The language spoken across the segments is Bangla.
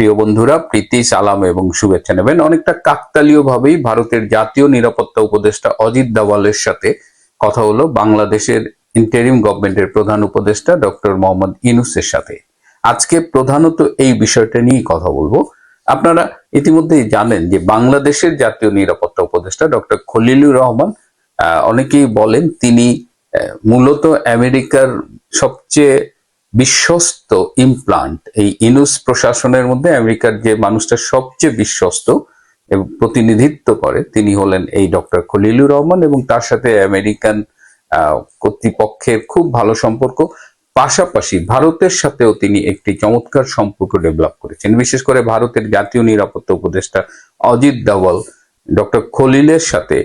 প্রিয় বন্ধুরা, প্রীতি, সালাম এবং শুভেচ্ছা নেবেন। অনেকটা কাকতালীয় ভাবেই ভারতের জাতীয় নিরাপত্তা উপদেষ্টা অজিত দাওয়ালের সাথে কথা হলো বাংলাদেশের ইন্টারিম গভর্নমেন্টের প্রধান উপদেষ্টা ডক্টর মোহাম্মদ ইনুসের সাথে। আজকে প্রধানত এই বিষয়টা নিয়েই কথা বলব। আপনারা ইতিমধ্যেই জানেন যে বাংলাদেশের জাতীয় নিরাপত্তা উপদেষ্টা ডক্টর খলিলুর রহমান অনেকেই বলেন তিনি মূলত আমেরিকার সবচেয়ে বিশ্বস্ত ইমপ্লান্ট এই ইনুস প্রশাসনের মধ্যে আমেরিকার যে মানুষটা সবচেয়ে বিশ্বস্ত এবং প্রতিনিধিত্ব করে, তিনি হলেন এই ডক্টর খলিলুর রহমান এবং তার সাথে আমেরিকান কর্তৃপক্ষের খুব ভালো সম্পর্ক। পাশাপাশি ভারতের সাথেও তিনি একটি চমৎকার সম্পর্ক ডেভেলপ করেছেন। বিশেষ করে ভারতের জাতীয় নিরাপত্তা উপদেষ্টা অজিত দাওয়াল ডক্টর খলিলের সাথে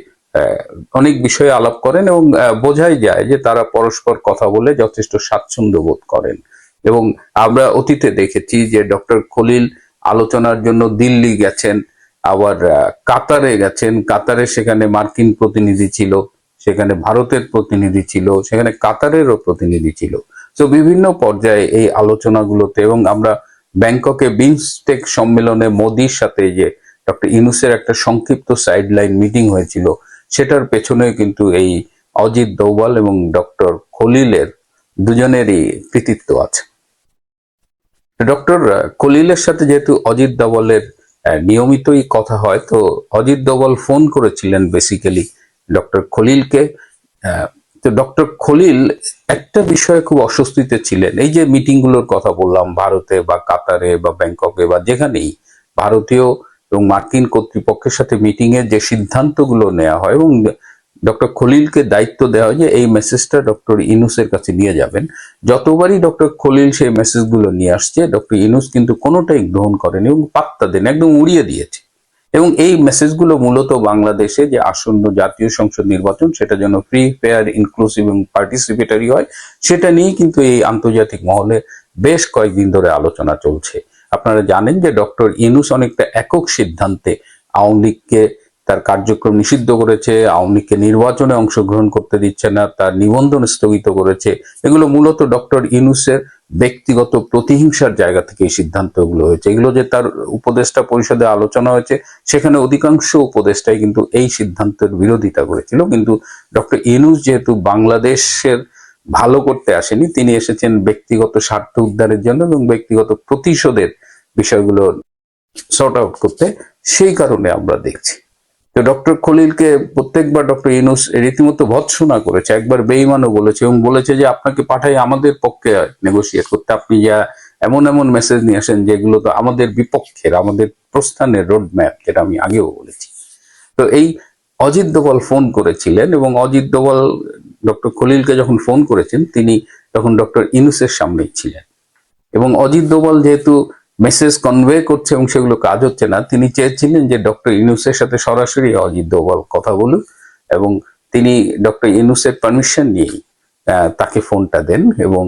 অনেক বিষয়ে আলাপ করেন এবং বোঝাই যায় যে তারা পরস্পর কথা বলে যথেষ্ট স্বাচ্ছন্দ্য বোধ করেন। এবং আমরা অতীতে দেখেছি যে ডক্টর খলিল আলোচনার জন্য দিল্লি গেছেন, আবার কাতারে গেছেন। কাতারে সেখানে মার্কিন প্রতিনিধি ছিল, সেখানে ভারতের প্রতিনিধি ছিল, সেখানে কাতারেরও প্রতিনিধি ছিল। তো বিভিন্ন পর্যায়ে এই আলোচনাগুলোতে এবং আমরা ব্যাংককে বিমস্টেক সম্মেলনে মোদির সাথে যে ডক্টর ইনুসের একটা সংক্ষিপ্ত সাইডলাইন মিটিং হয়েছিল সেটার পেছনে কিন্তু এই অজিত দৌবাল এবং ডক্টর খলিলের দুজনেরই কৃতিত্ব আছে। ডক্টর খলিলের সাথে যেহেতু অজিত দোভালের আহ, নিয়মিতই কথা হয় তো অজিত দোভাল ফোন করেছিলেন বেসিক্যালি ডক্টর খলিলকে। তো ডক্টর খলিল একটা বিষয়ে খুব অস্বস্তিতে ছিলেন। এই যে মিটিংগুলোর কথা বললাম ভারতে বা কাতারে বা ব্যাংককে বা যেখানেই ভারতীয় এবং মার্কিন কর্তৃপক্ষের সাথে মিটিং এর যে সিদ্ধান্তগুলো নেওয়া হয় এবং ডক্টর খলিলকে দায়িত্ব দেওয়া হয় যে এই মেসেজটা ডক্টর ইনুসের কাছে নিয়ে যাবেন। যতবারই ডক্টর খলিল সেই মেসেজগুলো নিয়ে আসছে, ডক্টর ইনুস কিন্তু কোনোটাই গ্রহণ করেনি এবং পাত্তা দেন একদম উড়িয়ে দিয়েছে। এবং এই মেসেজগুলো মূলত বাংলাদেশে যে আসন্ন জাতীয় সংসদ নির্বাচন, সেটা যেন ফ্রি, ফেয়ার, ইনক্লুসিভ এবং পার্টিসিপেটারি হয়, সেটা নিয়েই কিন্তু এই আন্তর্জাতিক মহলে বেশ কয়েকদিন ধরে আলোচনা চলছে। আপনারা জানেন যে ডক্টর ইনুস অনেকটা একক সিদ্ধান্তে আওয়ামী তার কার্যক্রম নিষিদ্ধ করেছে, আওয়ামী নির্বাচনে অংশগ্রহণ করতে দিচ্ছে না, তার নিবন্ধন স্থগিত করেছে। এগুলো মূলত ডক্টর ইনুসের ব্যক্তিগত প্রতিহিংসার জায়গা থেকে এই সিদ্ধান্তগুলো হয়েছে। এগুলো যে তার উপদেষ্টা পরিষদে আলোচনা হয়েছে, সেখানে অধিকাংশ উপদেষ্টাই কিন্তু এই সিদ্ধান্তের বিরোধিতা করেছিল। কিন্তু ডক্টর ইনুস যেহেতু বাংলাদেশের ভালো করতে আসেনি। তিনি এসেছেন ব্যক্তিগত স্বার্থ উদ্ধারের জন্য এবং ব্যক্তিগত প্রতিশোধের বিষয়গুলো সর্ট আউট করতে। সেই কারণে আমরা দেখছি। তো ডক্টর খলিলকে প্রত্যেকবার ডক্টর ইনুস রীতিমতো ভৎসনা করেছে। একবার বেইমানও বলেছে এবং বলেছে যে, আপনাকে পাঠাই আমাদের পক্ষে নেগোসিয়েট করতে। আপনি যা এমন এমন মেসেজ নিয়ে আসেন যেগুলো তো আমাদের বিপক্ষের, আমাদের প্রস্থানের রোড ম্যাপ যেটা আমি আগেও বলেছি। তো এই অজিত দোভাল ফোন করেছিলেন এবং অজিত দোভাল ডক্টর খলিলকে যখন ফোন করেছেন, তিনি তখন ডক্টর ইনুসের সামনেই ছিলেন। এবং অজিত দোভাল যেহেতু মেসেজ কনভে করছে এবং সেগুলো কাজ হচ্ছে না, তিনি চেয়েছিলেন যে ডক্টর ইনুসের সাথে সরাসরি অজিত দোভাল কথা বলুক এবং তিনি ডক্টর ইনুসের পারমিশন নিয়েই তাকে ফোনটা দেন এবং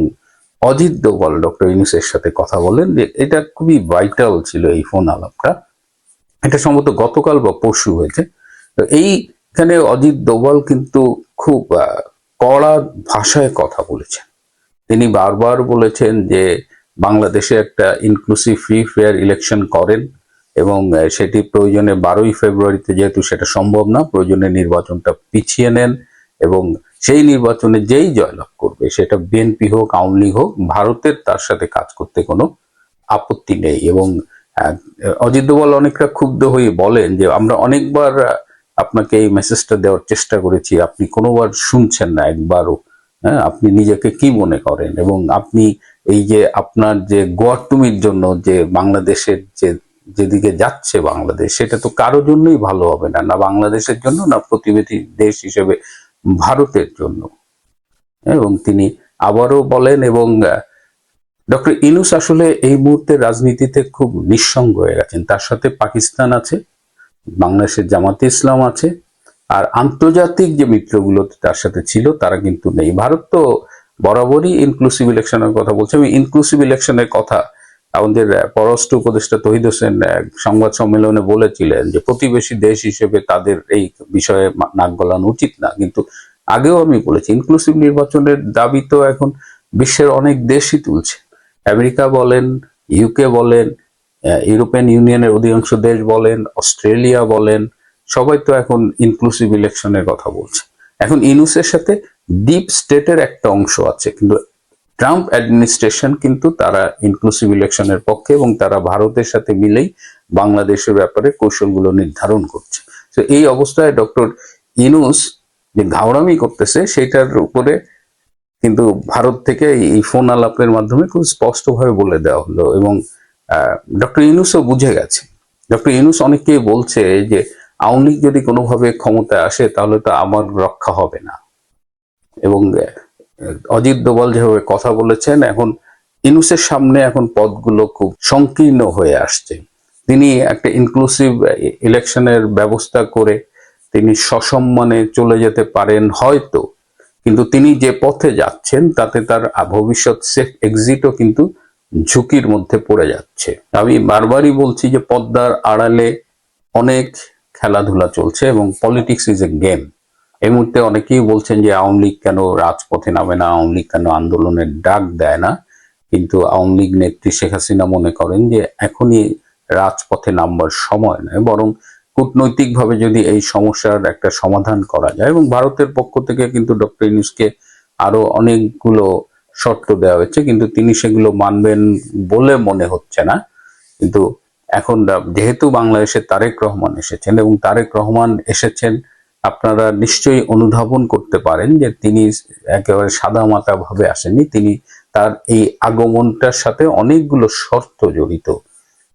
অজিত দোভাল ডক্টর ইনুসের সাথে কথা বলেন যে এটা খুবই ভাইটাল ছিল এই ফোন আলাপটা। এটা সম্ভবত গতকাল বা পরশু হয়েছে। তো এইখানে অজিত দোভাল কিন্তু খুব কড়া ভাষায় কথা বলেছেন। তিনি বারবার বলেছেন যে, বাংলাদেশে একটা ইনক্লুসিভ ফ্রি ফেয়ার ইলেকশন করেন এবং সেটি প্রয়োজনে বারোই ফেব্রুয়ারিতে যেহেতু সেটা সম্ভব না, প্রয়োজনে নির্বাচনটা পিছিয়ে নেন এবং সেই নির্বাচনে যেই জয়লাভ করবে, সেটা বিএনপি হোক, আওয়ামী হোক, ভারতের তার সাথে কাজ করতে কোনো আপত্তি নেই এবং অজিত দোভাল অনেকটা ক্ষুব্ধ হয়ে বলেন যে, আমরা অনেকবার আপনাকে এই মেসেজটা দেওয়ার চেষ্টা করেছি। আপনি কোনোবার শুনছেন না একবারও। হ্যাঁ আপনি নিজেকে কি মনে করেন? এবং আপনি এই যে আপনার যে গোয়াটুমির জন্য যে বাংলাদেশের যে, যেদিকে যাচ্ছে বাংলাদেশ, সেটা তো কারোর জন্যই ভালো হবে না। না বাংলাদেশের জন্য, না প্রতিবেশী দেশ হিসেবে, ভারতের জন্য। এবং তিনি আবারও বলেন এবং ডক্টর ইনুস আসলে এই মুহূর্তে রাজনীতিতে খুব নিঃসঙ্গ হয়ে গেছেন। তার সাথে পাকিস্তান আছে বাংলাদেশের জামাতে ইসলাম আছে, আর আন্তর্জাতিক যে মিত্রগুলো তার সাথে ছিল, তারা কিন্তু নেই। ভারত তো বরাবরই ইনক্লুসিভ ইলেকশনের কথা বলছে। আমি ইনক্লুসিভ ইলেকশনের কথা আমাদের পররাষ্ট্র উপদেষ্টা তহিদ হোসেন সংবাদ সম্মেলনে বলেছিলেন যে প্রতিবেশী দেশ হিসেবে তাদের এই বিষয়ে নাক গলানো উচিত না। কিন্তু আগেও আমি বলেছি ইনক্লুসিভ নির্বাচনের দাবি তো এখন বিশ্বের অনেক দেশই তুলছে। আমেরিকা বলেন ইউকে বলেন ইউরোপিয়ান ইউনিয়নের অধিকাংশ দেশ বলেন, অস্ট্রেলিয়া বলেন, সবাই তো এখন ইনক্লুসিভ ইলেকশনের কথা বলছে। এখন ইনুসের সাথে ডিপ স্টেটের একটা অংশ আছে, কিন্তু ট্রাম্প অ্যাডমিনিস্ট্রেশন কিন্তু তারা ইনক্লুসিভ ইলেকশনের পক্ষে এবং তারা ভারতের সাথে মিলেই বাংলাদেশের ব্যাপারে কৌশলগুলো নির্ধারণ করছে। তো এই অবস্থায় ডক্টর ইনুস যে ঘাওড়ামি করতেছে, সেটার উপরে কিন্তু ভারত থেকে এই- ফোন আলাপের মাধ্যমে খুব স্পষ্টভাবে বলে দেওয়া হলো এবং ডক্টর ইনুসও বুঝে গেছে। ডক্টর ইনুস অনেকেই বলছে যে, আওয়ামী লীগ যদি কোনোভাবে ক্ষমতায় আসে, তাহলে তো আমার রক্ষা হবে না। এবং অজিত দোভাল যেভাবে কথা বলেছেন, এখন ইনুসের সামনে এখন পদগুলো খুব সংকীর্ণ হয়ে আসছে। তিনি একটা ইনক্লুসিভ ইলেকশনের ব্যবস্থা করে তিনি সসম্মানে চলে যেতে পারেন হয়তো, কিন্তু তিনি যে পথে যাচ্ছেন, তাতে তার ভবিষ্যৎ সেফ এক্সিটও কিন্তু ঝুঁকির মধ্যে পড়ে যাচ্ছে। আমি বারবারই বলছি যে পদ্মার আড়ালে অনেক খেলাধুলা চলছে এবং পলিটিক্স ইজ এ গেম। এই মুহূর্তে অনেকেই বলছেন যে আওয়ামী লীগ কেন রাজপথে নামে না, আওয়ামী লীগ কেন আন্দোলনের ডাক দেয় না? কিন্তু আওয়ামী লীগ নেত্রী শেখ হাসিনা মনে করেন যে এখনই রাজপথে নামবার সময় নয়, বরং কূটনৈতিকভাবে যদি এই সমস্যার একটা সমাধান করা যায় এবং ভারতের পক্ষ থেকে কিন্তু ডক্টর ইউনুসকে আরও অনেকগুলো শর্ত দেওয়া হয়েছে, কিন্তু তিনি সেগুলো মানবেন বলে মনে হচ্ছে না। কিন্তু এখন যেহেতু বাংলাদেশে তারেক রহমান এসেছেন এবং তারেক রহমান এসেছেন, আপনারা নিশ্চয়ই অনুধাবন করতে পারেন যে তিনি একেবারে সাদা মাটা ভাবে আসেননি। তিনি তার এই আগমনটার সাথে অনেকগুলো শর্ত জড়িত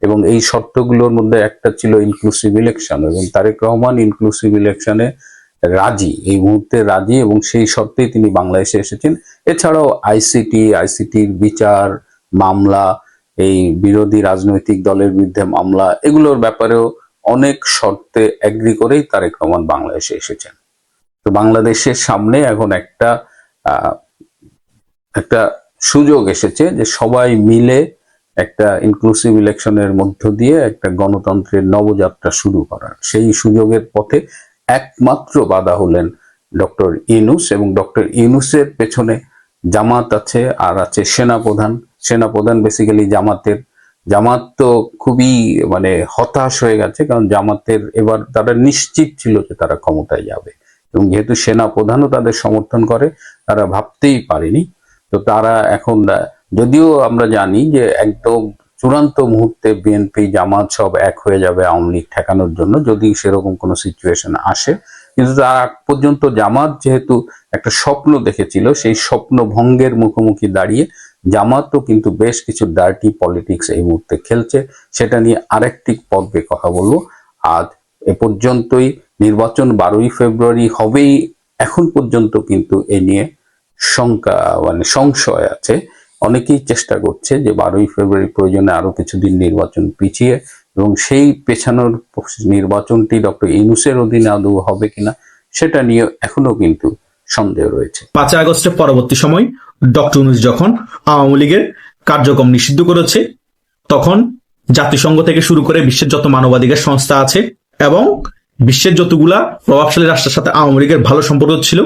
এবং এই শর্তগুলোর মধ্যে একটা ছিল ইনক্লুসিভ ইলেকশন এবং তারেক রহমান ইনক্লুসিভ ইলেকশনে রাজি, এই মুহূর্তে রাজি এবং সেই শর্তেই তিনি বাংলাদেশে এসেছেন। এছাড়াও আইসিটি আইসিটির বিচার মামলা, এই বিরোধী রাজনৈতিক দলের বিরুদ্ধে মামলা, এগুলোর ব্যাপারেও অনেক শর্তে এগ্রি করেই তারেক রহমান বাংলাদেশে এসেছেন। তো বাংলাদেশের সামনে এখন একটা একটা সুযোগ এসেছে যে সবাই মিলে একটা ইনক্লুসিভ ইলেকশনের মধ্য দিয়ে একটা গণতন্ত্রের নবযাত্রা শুরু করার। সেই সুযোগের পথে একমাত্র বাধা হলেন ডক্টর ইনুস এবং ডক্টর ইনুসের পেছনে জামাত আছে আর আছে সেনাপ্রধান। সেনাপ্রধান বেসিক্যালি জামাতের, জামাত তো খুবই মানে হতাশ হয়ে গেছে কারণ জামাতের এবার তারা নিশ্চিত ছিল যে তারা ক্ষমতায় যাবে এবং যেহেতু সেনা প্রধানও তাদের সমর্থন করে, তারা ভাবতেই পারেনি। তো তারা এখন যদিও আমরা জানি যে একদম চূড়ান্ত মুহূর্তে বিএনপি জামাত সব এক হয়ে যাবে আওয়ামী লীগ ঠেকানোর জন্য, যদি সেরকম কোনো সিচুয়েশন আসে। কিন্তু তার আগ পর্যন্ত জামাত যেহেতু একটা স্বপ্ন দেখেছিল, সেই স্বপ্ন ভঙ্গের মুখোমুখি দাঁড়িয়ে জামাতও কিন্তু বেশ কিছু ডার্টি পলিটিক্স এই মুহূর্তে খেলছে। সেটা নিয়ে আরেকটি পর্বে কথা বলব। আজ এ পর্যন্তই। নির্বাচন বারোই ফেব্রুয়ারি হবেই। এখন পর্যন্ত কিন্তু এ নিয়ে শঙ্কা মানে সংশয় আছে। অনেকেই চেষ্টা করছে যে বারোই ফেব্রুয়ারি প্রয়োজনে আরও কিছুদিন নির্বাচন পিছিয়ে, এবং সেই পেছানোর নির্বাচনটি ডক্টর ইনুসের অধীনে আদৌ হবে কিনা, সেটা নিয়ে এখনও কিন্তু সন্দেহ রয়েছে। পাঁচই আগস্টের পরবর্তী সময় ডক্টর ইউনূস যখন আওয়ামী লীগের কার্যক্রম নিষিদ্ধ করেছে, তখন জাতিসংঘ থেকে শুরু করে বিশ্বের যত মানবাধিকার সংস্থা আছে এবং বিশ্বের যতগুলা প্রভাবশালী রাষ্ট্রের সাথে আওয়ামী লীগের ভালো সম্পর্ক ছিল,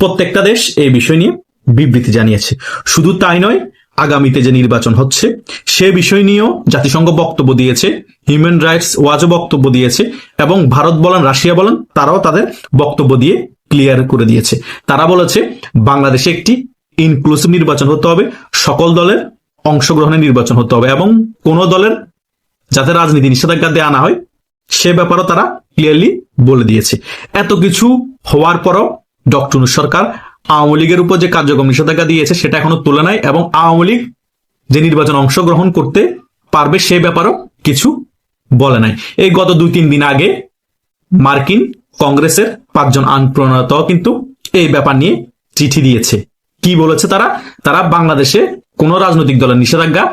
প্রত্যেকটা দেশ এই বিষয় নিয়ে বিবৃতি জানিয়েছে। শুধু তাই নয়, আগামীতে যে নির্বাচন হচ্ছে, সে বিষয় নিয়েও জাতিসংঘ বক্তব্য দিয়েছে হিউম্যান রাইটস ওয়াচও বক্তব্য দিয়েছে, এবং ভারত বলেন, রাশিয়া বলেন, তারাও তাদের বক্তব্য দিয়ে ক্লিয়ার করে দিয়েছে। তারা বলেছে, বাংলাদেশে একটি ইনক্লুসিভ নির্বাচন হতে হবে, সকল দলের অংশগ্রহণের নির্বাচন হতে হবে, এবং কোন দলের যাতে রাজনীতি নিষেধাজ্ঞা দেওয়া না হয়, সে ব্যাপারও তারা ক্লিয়ারলি বলে দিয়েছে। এত কিছু হওয়ার পরও ডক্টর সরকার আওয়ামী লীগের উপর যে কার্যক্রম নিষেধাজ্ঞা দিয়েছে সেটা এখনও তুলে নাই এবং আওয়ামী লীগ যে নির্বাচন অংশগ্রহণ করতে পারবে সে ব্যাপারও কিছু বলে নাই। এই গত দুই তিন দিন আগে মার্কিন কংগ্রেসের পাঁচজন আইন প্রণেতা কিন্তু এই ব্যাপার নিয়ে চিঠি দিয়েছে। কি বলেছে তারা? তারা বাংলাদেশে কোনো রাজনৈতিক দলের নিষেধাজ্ঞা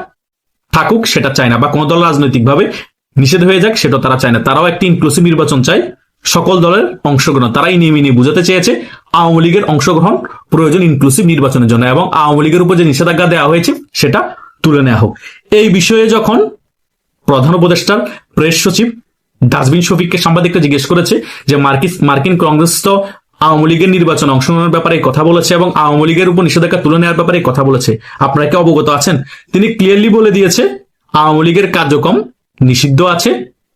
থাকুক সেটা চায় না বা কোনো দল রাজনৈতিকভাবে নিষেধ হয়ে যাক সেটা তারা চায় না। তারাও একটি ইনক্লুসিভ নির্বাচন চায়। সকল দলের অংশগ্রহণ, তারাই নিয়ে নিয়ে বুঝাতে চেয়েছে আওয়ামী লীগের অংশগ্রহণ প্রয়োজন ইনক্লুসিভ নির্বাচনের জন্য এবং আওয়ামী লীগের উপর যে নিষেধাজ্ঞা দেওয়া হয়েছে, সেটা তুলে নেওয়া হোক। এই বিষয়ে যখন প্রধান উপদেষ্টার প্রেস সচিব ডাস্টবিন শফিককে সাংবাদিকরা জিজ্ঞেস করেছে যে মার্কিন মার্কিন কংগ্রেস তো আওয়ামী লীগের নির্বাচন অংশগ্রহণের ব্যাপারে কথা বলেছে এবং আওয়ামী লীগের উপর নিষেধাজ্ঞা তুলে নেওয়ার ব্যাপারে কথা বলেছে। আপনারা কি অবগত আছেন? তিনি ক্লিয়ারলি বলে দিয়েছে, আওয়ামী লীগের কার্যক্রম নিষিদ্ধ আছে,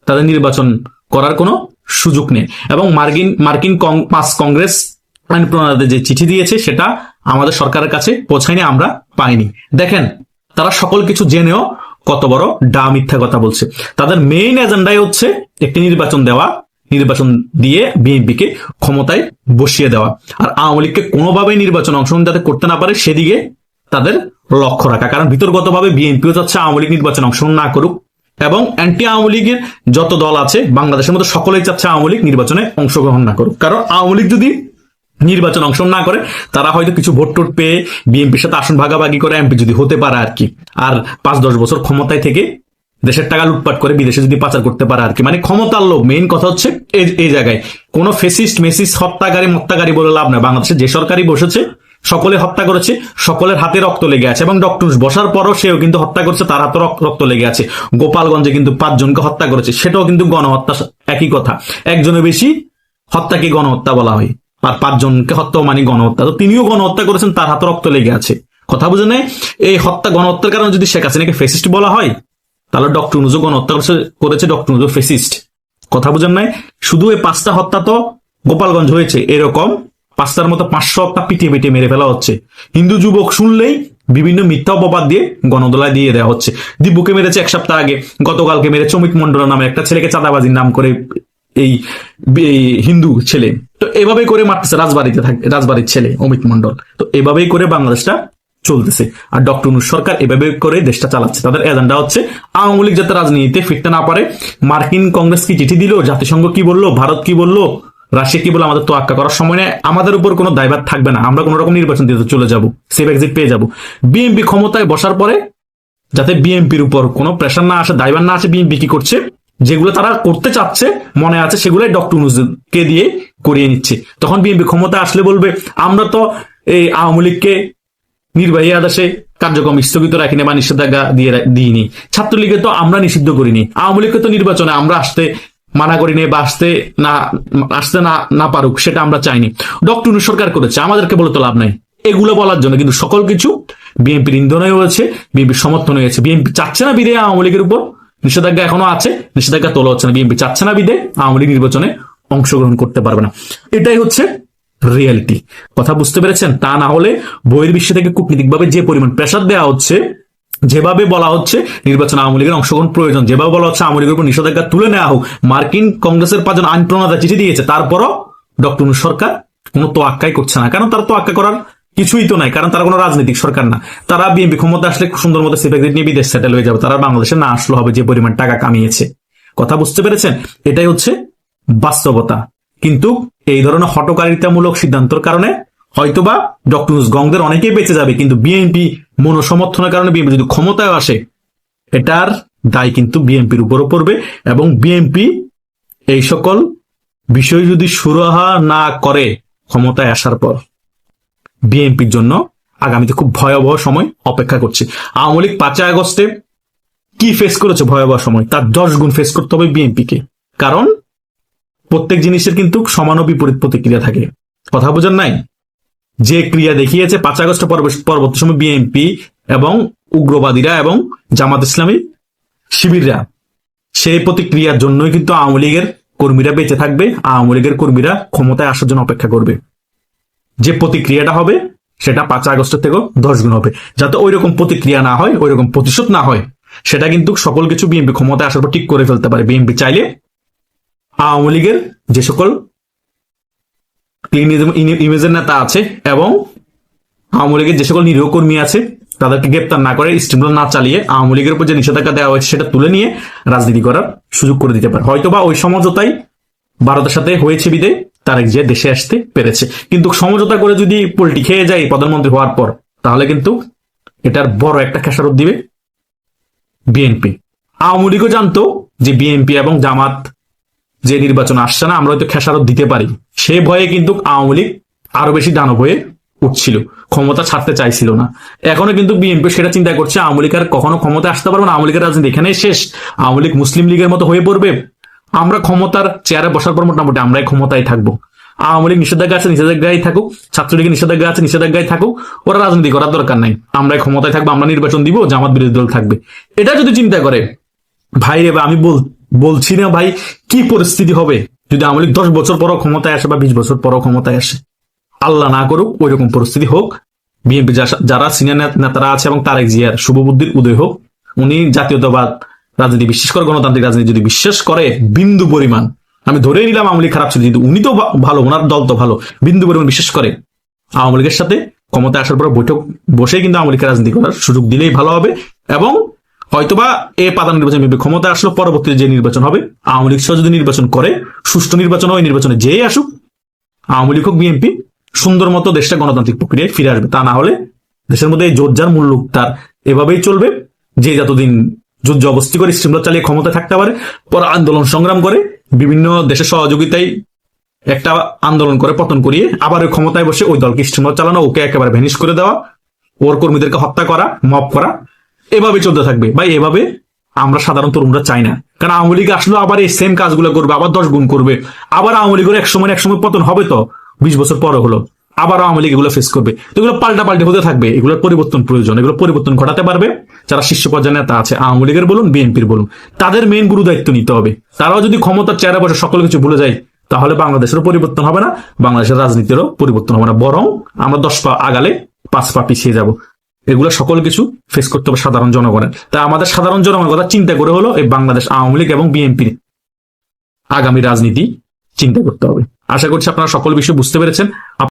তাদের নির্বাচন করার কোনো সুযোগ নেই। এবং মার্কিন মার্কিন পাঁচ কংগ্রেস আইন প্রণয়নদের যে চিঠি দিয়েছে, সেটা আমাদের সরকারের কাছে পৌঁছায়নি, আমরা পাইনি। দেখেন, তারা সকল কিছু জেনেও কত বড় ডা মিথ্যা কথা বলছে। তাদের মেইন এজেন্ডাই হচ্ছে একটি নির্বাচন দেওয়া, নির্বাচন দিয়ে বিএনপিকে ক্ষমতায় বসিয়ে দেওয়া। আর আওয়ামী লীগকে কোনোভাবেই নির্বাচন অংশগ্রহণ যাতে করতে না পারে, সেদিকে তাদের লক্ষ্য রাখা। কারণ বিতর্কতভাবে বিএনপিও চাচ্ছে আওয়ামী লীগ নির্বাচন অংশগ্রহণ না করুক। এবং অ্যান্টি আওয়ামী লীগের যত দল আছে, বাংলাদেশের মধ্যে সকলেই চাচ্ছে আওয়ামী লীগ নির্বাচনে অংশগ্রহণ না করুক। কারণ আওয়ামী লীগ যদি নির্বাচন অংশ না করে, তারা হয়তো কিছু ভোট টোট পেয়ে বিএনপির সাথে আসন ভাগাভাগি করে এমপি যদি হতে পারে আর কি। আর পাঁচ দশ বছর ক্ষমতায় থেকে দেশের টাকা লুটপাট করে বিদেশে যদি পাচার করতে পারে আর কি। মানে ক্ষমতার লোভ মেইন কথা হচ্ছে এই জায়গায়। কোনো ফেসিস্ট মেসিস্ট হত্যাকারী মত্যাকারী বলে লাভ নেই। বাংলাদেশে যে সরকারই বসেছে সকলে হত্যা করেছে, সকলের হাতে রক্ত লেগে আছে এবং ডক্টর বসার পরও সেও কিন্তু হত্যা করেছে, তার হাতে রক- রক্ত লেগে আছে। গোপালগঞ্জে কিন্তু পাঁচজনকে হত্যা করেছে, সেটাও কিন্তু গণহত্যা একই কথা। একজনের বেশি হত্যাকে গণহত্যা বলা হয়, আর পাঁচজনকে হত্যা মানে গণহত্যা। তো তিনিও গণহত্যা করেছেন, তার হাতে রক্ত লেগে আছে। কথা বুঝে নেই এই হত্যা গণহত্যার কারণে যদি শেখ হাসিনাকে ফেসিস্ট বলা হয়, তাহলে ডক্টর নুজো গণহত্যা করেছে ডক্টর নুজু ফেসিস্ট কথা বুঝেন নাই? শুধু এই পাঁচটা হত্যা তো গোপালগঞ্জ হয়েছে, এরকম পাঁচটার মতো পাঁচশো হত্যা পিটিয়ে পিটিয়ে মেরে ফেলা হচ্ছে। হিন্দু যুবক শুনলেই বিভিন্ন মিথ্যা অপবাদ দিয়ে গণদোলায় দিয়ে দেওয়া হচ্ছে। দিব্যকে মেরেছে এক সপ্তাহ আগে, গতকালকে মেরেছে অমিত মন্ডল নামে একটা ছেলেকে চাঁদাবাজির নাম করে এই হিন্দু ছেলে। তো এভাবেই করে মারতেছে রাজবাড়িতে থাকে, রাজবাড়ির ছেলে অমিত মন্ডল তো এভাবেই করে বাংলাদেশটা চলতেছে। আর ডক্টর নুর সরকার এভাবে করে দেশটা চালাচ্ছে। তাদের এজেন্ডা হচ্ছে আওয়ামী লীগ যাতে রাজনীতিতে ফিরতে না পারে। মার্কিন কংগ্রেস কি চিঠি দিল? জাতিসংঘ কি বলল? ভারত কি বলল? রাশিয়া কি বলে আমাদের তো আক্কা করার সময় নেই? আমাদের উপর কোনো দায়ভার থাকবে না। আমরা কোনো রকম নির্বাচন দিতে চলে যাব সেফ এক্সিট পেয়ে যাব। বিএনপি ক্ষমতায় বসার পরে যাতে বিএনপির উপর কোনো প্রেশার না আসে, দায়ভার না আসে বিএনপি কি করছে? যেগুলো তারা করতে চাচ্ছে, মনে আছে, সেগুলোই ডক্টর কে দিয়ে করিয়ে নিচ্ছে। তখন বিএনপি ক্ষমতা আসলে বলবে, আমরা তো এই আওয়ামী লীগকে নির্বাহী আদেশে কার্যক্রম স্থগিত রাখিনি বা নিষেধাজ্ঞা দিয়ে দিইনি। ছাত্রলীগে তো আমরা নিষিদ্ধ করিনি। আওয়ামী লীগকে তো নির্বাচনে আমরা আসতে মানা করিনি বা আসতে না আসতে না না পারুক, সেটা আমরা চাইনি। ডক্টর সরকার করেছে, আমাদেরকে বলে তো লাভ নাই। এগুলো বলার জন্য কিন্তু সকল কিছু বিএনপির ইন্ধন হয়েছে বিএনপির সমর্থন হয়েছে বিএনপি চাচ্ছে না বিদে আওয়ামী লীগের উপর, নিষেধাজ্ঞা এখনও আছে, নিষেধাজ্ঞা তোলা হচ্ছে না। বিএনপি চাচ্ছে না বিদে আওয়ামী লীগ নির্বাচনে অংশগ্রহণ করতে পারবে না। এটাই হচ্ছে রিয়েলিটি কথা বুঝতে পেরেছেন? তা না হলে বহির্বিশ্ব থেকে কূটনীতিকভাবে যে পরিমাণ প্রেশার দেওয়া হচ্ছে যেভাবে বলা হচ্ছে নির্বাচন আওয়ামী লীগের অংশগ্রহণ প্রয়োজন, যেভাবে বলা হচ্ছে আওয়ামী লীগের উপর নিষেধাজ্ঞা তুলে নেওয়া হোক, মার্কিন কংগ্রেসের পাঁচজন আইন প্রণেতা চিঠি দিয়েছে, তারপরও ডক্টর সরকার কোনো তোয়াক্কাই করছে না। কারণ তার তোয়াক্কা করার কিছুই তো নাই, কারণ তারা কোনো রাজনৈতিক সরকার না। তারা বিএনপি ক্ষমতা আসলে সুন্দর মতো সেফ নিয়ে বিদেশ সেটেল হয়ে যাবে, তারা বাংলাদেশে না আসলে হবে যে পরিমাণ টাকা কামিয়েছে। কথা বুঝতে পেরেছেন? এটাই হচ্ছে বাস্তবতা। কিন্তু এই ধরনের হটকারিতামূলক সিদ্ধান্তের কারণে হয়তোবা ডক্টর গংদের অনেকেই বেঁচে যাবে, কিন্তু বিএনপি মনোসমর্থনের কারণে বিএনপি যদি ক্ষমতায় আসে, এটার দায় কিন্তু বিএনপির উপরও পড়বে এবং বিএনপি এই সকল বিষয় যদি সুরাহা না করে ক্ষমতায় আসার পর বিএনপির জন্য আগামীতে খুব ভয়াবহ সময় অপেক্ষা করছে। আওয়ামী লীগ পাঁচই আগস্টে কি ফেস করেছে ভয়াবহ সময়? তার দশ গুণ ফেস করতে হবে বিএনপিকে কারণ প্রত্যেক জিনিসের কিন্তু সমান বিপরীত প্রতিক্রিয়া থাকে। কথা বোঝার নাই? যে ক্রিয়া দেখিয়েছে পাঁচ আগস্ট পরব- পরবর্তী সময় বিএনপি এবং উগ্রবাদীরা এবং জামাত ইসলামী শিবিররা। সেই প্রতিক্রিয়ার জন্যই কিন্তু আওয়ামী লীগের কর্মীরা বেঁচে থাকবে, আওয়ামী লীগের কর্মীরা ক্ষমতায় আসার জন্য অপেক্ষা করবে। যে প্রতিক্রিয়াটা হবে, সেটা পাঁচ আগস্ট থেকেও দশ গুণ হবে। যাতে ওই রকম প্রতিক্রিয়া না হয় ওই রকম প্রতিশোধ না হয়, সেটা কিন্তু সকল কিছু বিএনপি ক্ষমতায় আসার পর ঠিক করে ফেলতে পারে। বিএনপি চাইলে আওয়ামী লীগের যে সকল ইমেজের নেতা আছে এবং আওয়ামী লীগের যে সকল নিরীহ কর্মী আছে, তাদেরকে গ্রেপ্তার না করে স্টিমুলার না চালিয়ে আওয়ামী লীগের উপর যে নিষেধাজ্ঞা দেওয়া হয়েছে সেটা তুলে নিয়ে রাজনীতি করার সুযোগ করে দিতে পারে। হয়তোবা ওই সমঝোতাই ভারতের সাথে হয়েছে বিদে, তারেক যে দেশে আসতে পেরেছে। কিন্তু সমঝোতা করে যদি পোল্টি খেয়ে যায় প্রধানমন্ত্রী হওয়ার পর, তাহলে কিন্তু এটার বড় একটা খেসারত দিবে বিএনপি। আওয়ামী লীগও জানতো যে বিএনপি এবং জামাত যে নির্বাচন আসছে না, আমরা হয়তো খেসারত দিতে পারি। সে ভয়ে কিন্তু আওয়ামী লীগ আরও বেশি দানব হয়ে উঠছিল। ক্ষমতা ছাড়তে চাইছিল না। এখনও কিন্তু বিএনপি সেটা চিন্তা করছে, আওয়ামী লীগ আর কখনো ক্ষমতা আসতে পারবে না। আওয়ামী লীগের রাজনীতি এখানেই শেষ। আওয়ামী লীগ মুসলিম লীগের মতো হয়ে পড়বে। আমরা ক্ষমতার চেয়ারে বসার পর মোটামুটি আমরাই ক্ষমতায় থাকব। আওয়ামী লীগ নিষেধাজ্ঞা আছে নিষেধাজ্ঞায় থাকুক। ছাত্রলীগের নিষেধাজ্ঞা আছে নিষেধাজ্ঞায় থাকুক। ওরা রাজনীতি করার দরকার নাই। আমরাই ক্ষমতায় থাকব, আমরা নির্বাচন দিব, জামাত বিরোধী দল থাকবে। এটা যদি চিন্তা করে, ভাই রে আমি বল বলছি না ভাই, কি পরিস্থিতি হবে যদি আওয়ামী লীগ দশ বছর পরও ক্ষমতায় আসে বা বিশ বছর পরও ক্ষমতায় আসে? আল্লাহ না করুক ওই রকম পরিস্থিতি হোক। বিএনপি যারা সিনিয়র নেতারা আছে এবং তারেক জিয়ার শুভবুদ্ধির উদয় হোক, উনি জাতীয়তাবাদ রাজনীতি বিশ্বাস করে, গণতান্ত্রিক রাজনীতি যদি বিশ্বাস করে, বিন্দু পরিমাণ। আমি ধরে নিলাম আওয়ামী লীগ খারাপ ছিল, কিন্তু উনি তো ভালো, ওনার দল তো ভালো, বিন্দু পরিমাণ বিশ্বাস করে। আওয়ামী লীগের সাথে ক্ষমতায় আসার পর বৈঠক বসে কিন্তু আওয়ামী লীগের রাজনীতি করার সুযোগ দিলেই ভালো হবে এবং হয়তোবা এ পাতা নির্বাচন বিএনপি ক্ষমতা আসলে পরবর্তীতে যে নির্বাচন হবে, আওয়ামী লীগ সহ যদি নির্বাচন করে, সুষ্ঠু নির্বাচন ওই নির্বাচনে যেই আসুক, আওয়ামী লীগ হোক, বিএনপি, সুন্দর মতো দেশটা গণতান্ত্রিক প্রক্রিয়ায় ফিরে আসবে। তা না হলে দেশের মধ্যে এই জোরজার মূল্য তার এভাবেই চলবে, যে যতদিন যুদ্ধ অবস্থি করে স্টিমলার চালিয়ে ক্ষমতা থাকতে পারে, পর আন্দোলন সংগ্রাম করে, বিভিন্ন দেশের সহযোগিতায় একটা আন্দোলন করে, পতন করিয়ে আবার ওই ক্ষমতায় বসে ওই দলকে স্টিমলার চালানো, ওকে একেবারে ভ্যানিশ করে দেওয়া, ওর কর্মীদেরকে হত্যা করা মপ করা এভাবে চলতে থাকবে। বা এভাবে আমরা সাধারণ তরুণরা চাই না। কারণ আওয়ামী লীগ আসলে আবার এই সেম কাজগুলো করবে, আবার দশ গুণ করবে। আবার আওয়ামী লীগের এক সময় এক সময় পতন হবে তো। বিশ বছর পরে হলো। আবার আওয়ামী লীগ এগুলো ফেস করবে। এগুলো পাল্টা পাল্টে হতে থাকবে। এগুলোর পরিবর্তন প্রয়োজন। এগুলো পরিবর্তন ঘটাতে পারবে। যারা শীর্ষ পর্যায়ে নেতা আছে, আওয়ামী লীগের বলুন, বিএনপির বলুন, তাদের মেন গুরু দায়িত্ব নিতে হবে। তারাও যদি ক্ষমতার চেহারা বসে সকল কিছু ভুলে যায়, তাহলে বাংলাদেশেরও পরিবর্তন হবে না, বাংলাদেশের রাজনীতিরও পরিবর্তন হবে না। বরং আমরা দশ পা আগালে পাঁচ পা পিছিয়ে যাব। এগুলো সকল কিছু ফেস করতে হবে সাধারণ জনগণের। তাই আমাদের সাধারণ জনগণের কথা চিন্তা করে হলো এই বাংলাদেশ আওয়ামী লীগ এবং বিএনপির আগামী রাজনীতি চিন্তা করতে হবে। আশা করছি আপনারা সকল বিষয় বুঝতে পেরেছেন।